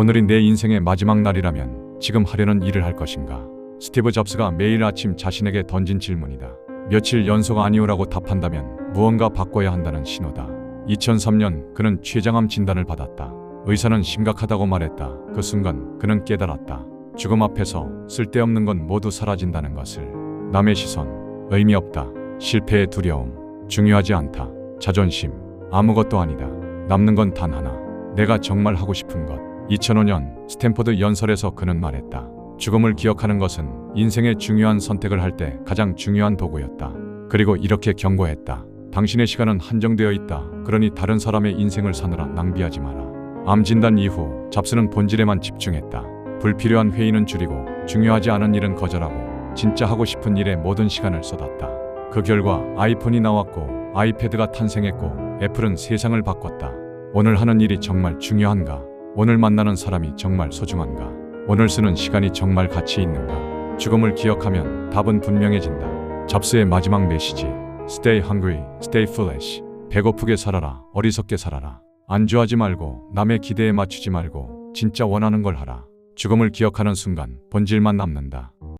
오늘이 내 인생의 마지막 날이라면 지금 하려는 일을 할 것인가? 스티브 잡스가 매일 아침 자신에게 던진 질문이다. 며칠 연속 아니오라고 답한다면 무언가 바꿔야 한다는 신호다. 2003년 그는 췌장암 진단을 받았다. 의사는 심각하다고 말했다. 그 순간 그는 깨달았다. 죽음 앞에서 쓸데없는 건 모두 사라진다는 것을. 남의 시선, 의미 없다. 실패의 두려움, 중요하지 않다. 자존심, 아무것도 아니다. 남는 건 단 하나. 내가 정말 하고 싶은 것. 2005년 스탠포드 연설에서 그는 말했다. 죽음을 기억하는 것은 인생의 중요한 선택을 할 때 가장 중요한 도구였다. 그리고 이렇게 경고했다. 당신의 시간은 한정되어 있다. 그러니 다른 사람의 인생을 사느라 낭비하지 마라. 암 진단 이후 잡스는 본질에만 집중했다. 불필요한 회의는 줄이고 중요하지 않은 일은 거절하고 진짜 하고 싶은 일에 모든 시간을 쏟았다. 그 결과 아이폰이 나왔고 아이패드가 탄생했고 애플은 세상을 바꿨다. 오늘 하는 일이 정말 중요한가? 오늘 만나는 사람이 정말 소중한가? 오늘 쓰는 시간이 정말 가치 있는가? 죽음을 기억하면 답은 분명해진다. 잡스의 마지막 메시지. Stay hungry, stay foolish. 배고프게 살아라, 어리석게 살아라. 안주하지 말고 남의 기대에 맞추지 말고 진짜 원하는 걸 하라. 죽음을 기억하는 순간 본질만 남는다.